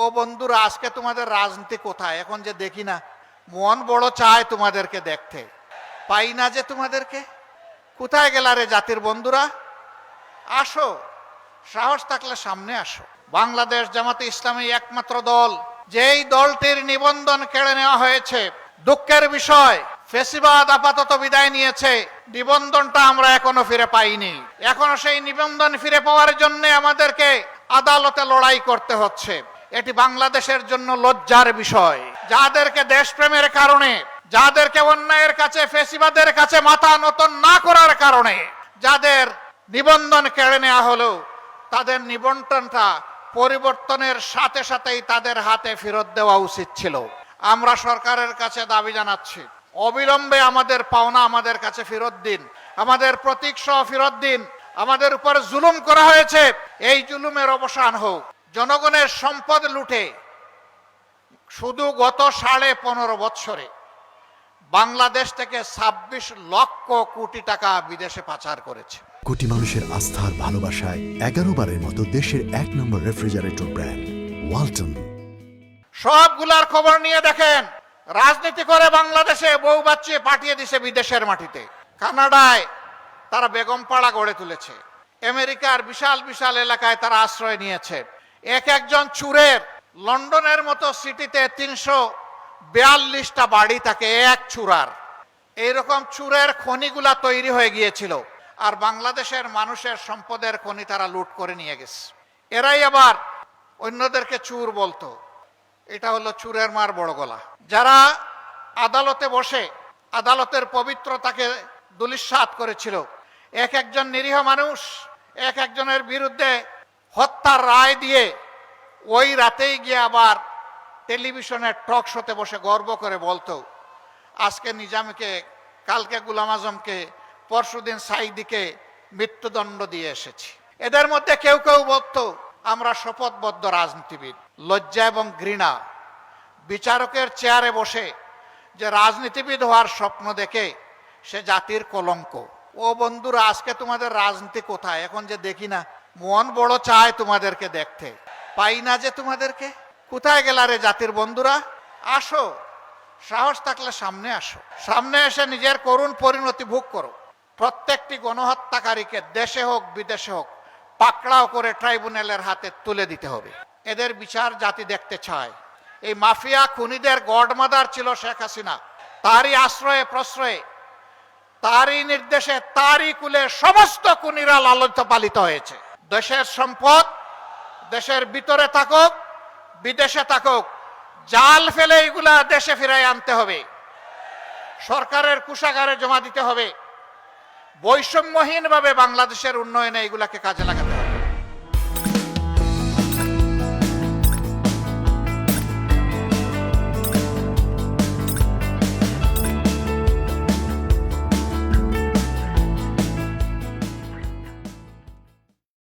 ও বন্ধুরা, আজকে তোমাদের রাজনীতি কোথায়? এখন যে দেখি না, মন বড় চায় তোমাদেরকে দেখতে। পাই না যে তোমাদেরকে? কোথায় গেলা রে জাতির বন্ধুরা? আসো, সাহস থাকলে সামনে আসো। বাংলাদেশ জামাতে ইসলামী একমাত্র দল, যেই দলটির নিবন্ধন কেড়ে নেওয়া হয়েছে, দুঃখের বিষয়, ফেসিবাদ আপাতত বিদায় নিয়েছে। নিবন্ধনটা আমরা এখনও ফিরে পাইনি। এখনও সেই নিবন্ধন ফিরে পাওয়ার জন্য আমাদেরকে আদালতে লড়াই করতে হচ্ছে। এটি বাংলাদেশের জন্য লজ্জার বিষয়। যাদেরকে দেশপ্রেমের কারণে, যাদেরকে অন্যায়ের কাছে, ফেসিবাদের কাছে মাথা নতন না করার কারণে, যাদের নিবন্ধন কেড়ে নেওয়া হলো তাদের নিবন্ধনটা পরিবর্তনের সাথে সাথেই তাদের হাতে ফেরত দেওয়া উচিত ছিল। আমরা সরকারের কাছে দাবি জানাচ্ছি, অবিলম্বে আমাদের পাওনা আমাদের কাছে ফেরত দিন, আমাদের প্রতীক সহ ফেরত দিন, আমাদের উপর জুলুম করা হয়েছে, এই জুলুমের অবসান হোক। জনগণের সম্পদ লুটে শুধু গত সাড়ে পনেরো বৎসরে বাংলাদেশ থেকে ছাব্বিশ লক্ষ কোটি টাকা বিদেশে পাচার করেছে। কোটি মানুষের আস্থার ভালোবাসায় এগারো বারের মতো দেশের এক নম্বর রেফ্রিজারেটর ব্র্যান্ড ওয়ালটন। সবগুলার খবর নিয়ে দেখেন রাজনীতি করে বাংলাদেশে বউ বাচ্চে পাঠিয়ে দিছে বিদেশের মাটিতে। কানাডায় তারা বেগমপাড়া গড়ে তুলেছে। আমেরিকার বিশাল বিশাল এলাকায় তারা আশ্রয় নিয়েছে। এক একজন চুরের লন্ডনের মতো সিটিতে তিনশো বিয়াল্লিশটা বাড়ি থাকে এক চুরার। এইরকম চুরের খনিগুলা তৈরি হয়ে গিয়েছিল আর বাংলাদেশের মানুষের সম্পদের খনি তারা লুট করে নিয়ে গেছে। এরাই আবার অন্যদেরকে চুর বলতো। এটা হলো চুরের মার বড় গলা। যারা আদালতে বসে আদালতের পবিত্রতাকে দুলিশ্বাত করেছিল, এক একজন নিরীহ মানুষ, এক একজনের বিরুদ্ধে হত্যার রায় দিয়ে ওই রাতেই গিয়ে আবার টেলিভিশনের টক শোতে বসে গর্ব করে বলতো, আজকে নিজামকে, কালকে গুলাম আজমকে, পরশুদিন সাইদিকে মৃত্যুদণ্ড দিয়ে এসেছি। এদের মধ্যে কেউ কেউ বলতো, আমরা শপথবদ্ধ রাজনীতিবিদ, লজ্জা এবং ঘৃণা। বিচারকের চেয়ারে বসে যে রাজনীতিবিদ হওয়ার স্বপ্ন দেখে সে জাতির কলঙ্ক। ও বন্ধুরা, আজকে তোমাদের রাজনীতি কোথায়? এখন যে দেখি না মন বড় চায় তোমাদেরকে দেখতে। পাই না যে তোমাদেরকে? কোথায় গেলা রে জাতির বন্ধুরা? আসো। সাহস থাকলে সামনে আসো। সামনে এসে নিজের করুণ পরিণতি ভোগ করো। প্রত্যেকটি গণহত্যাকারীকে দেশে হোক, বিদেশে হোক, পাকড়াও করে ট্রাইব্যুনালের হাতে তুলে দিতে হবে। এদের বিচার জাতি দেখতে চায়। এই মাফিয়া খুনিদের গডমাদার ছিল শেখ হাসিনা। তারই আশ্রয়ে, প্রশ্রয়ে, তারই নির্দেশে, তারই কুলে সমস্ত খুনিরা লালিত পালিত হয়েছে। দেশের সম্পদ দেশের ভিতরে থাকুক, বিদেশে থাকুক, জাল ফেলে এগুলা দেশে ফিরাই আনতে হবে। সরকারের কুষাগারে জমা দিতে হবে। বৈষম্যহীনভাবে বাংলাদেশের উন্নয়নে এগুলাকে কাজে লাগাতে হবে।